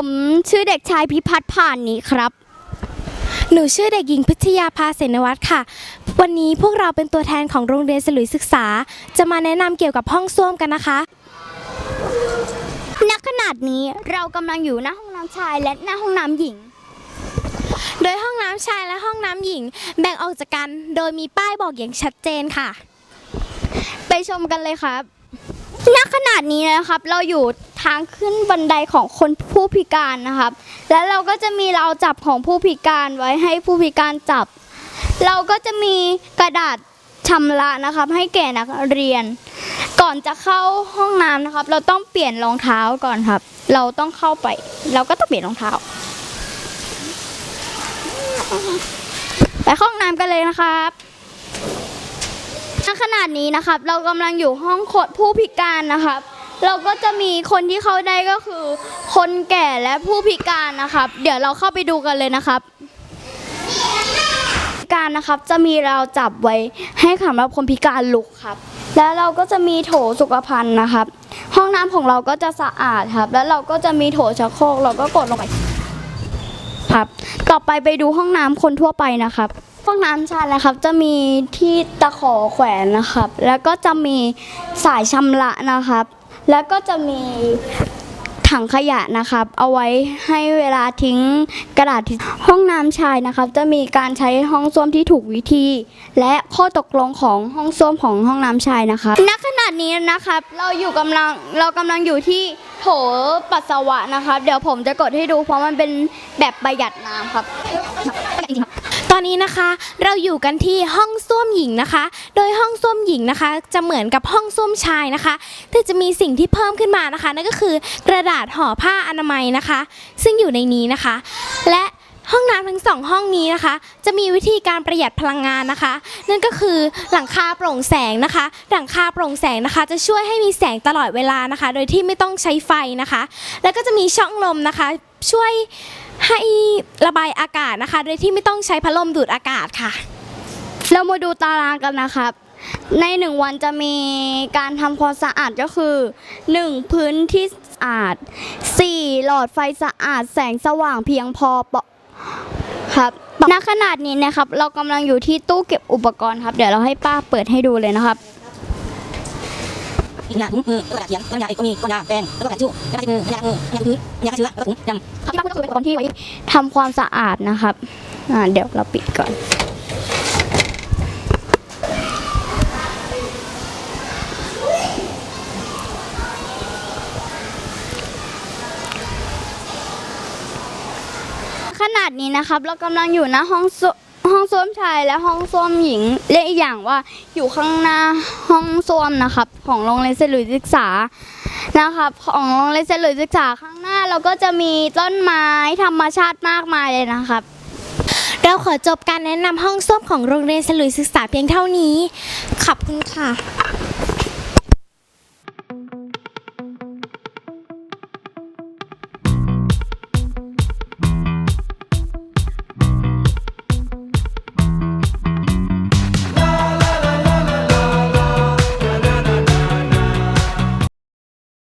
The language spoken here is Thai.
ผมชื่อเด็กชายพิพัฒน์ผ่านนี้ครับ หนูชื่อเด็กหญิงพิทยาภาเสนวัตรค่ะ วันนี้พวกเราเป็นตัวแทนของโรงเรียนสลุยศึกษา จะมาแนะนำเกี่ยวกับห้องส้วมกันนะคะ ณ ขนาดนี้เรากำลังอยู่หน้าห้องน้ำชายและหน้าห้องน้ำหญิง โดยห้องน้ำชายและห้องน้ำหญิง แบ่งออกจากกัน โดยมีป้ายบอกอย่างชัดเจนค่ะ ไปชมกันเลยครับ ณขนาดนี้นะครับ เราอยู่ทางขึ้นบันไดของคนผู้พิการนะครับ แล้วเราก็จะมีราวจับของผู้พิการไว้ให้ผู้พิการจับ เราก็จะมีกระดาษชำระนะครับ ให้แก่นักเรียน ก่อนจะเข้าห้องน้ำนะครับ เราต้องเปลี่ยนรองเท้าก่อนครับ เราต้องเข้าไป เราก็ต้องเปลี่ยนรองเท้าไปห้องน้ำกันเลยนะครับ ณขนาดนี้นะครับ เรากำลังอยู่ห้องคดผู้พิการนะครับ เราก็จะมีคนที่เข้าได้ก็คือ คนแก่และผู้พิการนะครับ เดี๋ยวเราเข้าไปดูกันเลยนะครับพิการนะครับจะมีเราวจับไว้ให้สำหรับคนพิการลุกครับ แล้วเราก็จะมีโถสุขภัณฑ์นะครับ ห้องน้ำของเราก็จะสะอาดครับ แล้วเราก็จะมีโถชักโครกเราก็กดลงไปครับ ต่อไปไปดูห้องน้ำคนทั่วไปนะครับ ห้องน้ำชายนะครับ จะมีที่ตะขอแขวนนะครับ แล้วก็จะมีสายชำระนะครับ แล้วก็จะมีถังขยะนะครับ เอาไว้ให้เวลาทิ้งกระดาษทิชห้องน้ำชายนะครับ จะมีการใช้ห้องส้วมที่ถูกวิธี และข้อตกลงของห้องส้วมของห้องน้ำชายนะครับณขณะนี้นะครับ เราอยู่กำลังเรากำลังอยู่ที่โถปัสสาวะนะครับ เดี๋ยวผมจะกดให้ดูเพราะมันเป็นแบบประหยัดน้ำครับ ตอนนี้นะคะเราอยู่กันที่ห้องส้วมหญิงนะคะ โดยห้องส้วมหญิงนะคะ จะเหมือนกับห้องส้วมชายนะคะ แต่จะมีสิ่งที่เพิ่มขึ้นมานะคะ นั่นก็คือกระดาษห่อผ้าอนามัยนะคะ ซึ่งอยู่ในนี้นะคะ และห้องน้ำทั้งสองห้องนี้นะคะ จะมีวิธีการประหยัดพลังงานนะคะ นั่นก็คือหลังคาโปร่งแสงนะคะ หลังคาโปร่งแสงนะคะ จะช่วยให้มีแสงตลอดเวลานะคะ โดยที่ไม่ต้องใช้ไฟนะคะ แล้วก็จะมีช่องลมนะคะ ช่วย ให้ระบายอากาศนะคะ โดยที่ไม่ต้องใช้พัดลมดูดอากาศค่ะ เรามาดูตารางกันนะครับ ในหนึ่งวันจะมีการทำความสะอาดก็คือ 1. พื้นที่สะอาด 4. หลอดไฟสะอาดแสงสว่างเพียงพอครับณขนาดนี้นะครับ เรากำลังอยู่ที่ตู้เก็บอุปกรณ์ครับ เดี๋ยวเราให้ป้าเปิดให้ดูเลยนะครับ อีกอย่าถุงมือแล้วก็กระดาษเขียนน้ำยาเอกก็มีก้อนยาแป้งแล้วก็กระดาษชชู่ยาล้างมือยาล้มือยาพื้นยาเชื้อแล้วก็ถุงยำที่บ้านก็คือเป็นอุปกรณ์ที่ไว้ทำความสะอาดนะครับอ่าเดี๋ยวเราปิดก่อนขนาดนี้นะครับ เรากำลังอยู่หน้าห้องส ห้องส้วมชายและห้องส้วมหญิงเรียกอีกอย่างว่าอยู่ข้างหน้าห้องส้วมนะครับ ของโรงเรียนเซลุยศึกษานะครับ ของโรงเรียนเซลุยศึกษาข้างหน้าเราก็จะมีต้นไม้ธรรมชาติมากมายเลยนะครับ เราขอจบการแนะนำห้องส้วมของโรงเรียนเฉลุยศึกษาเพียงเท่านี้ ขอบคุณค่ะ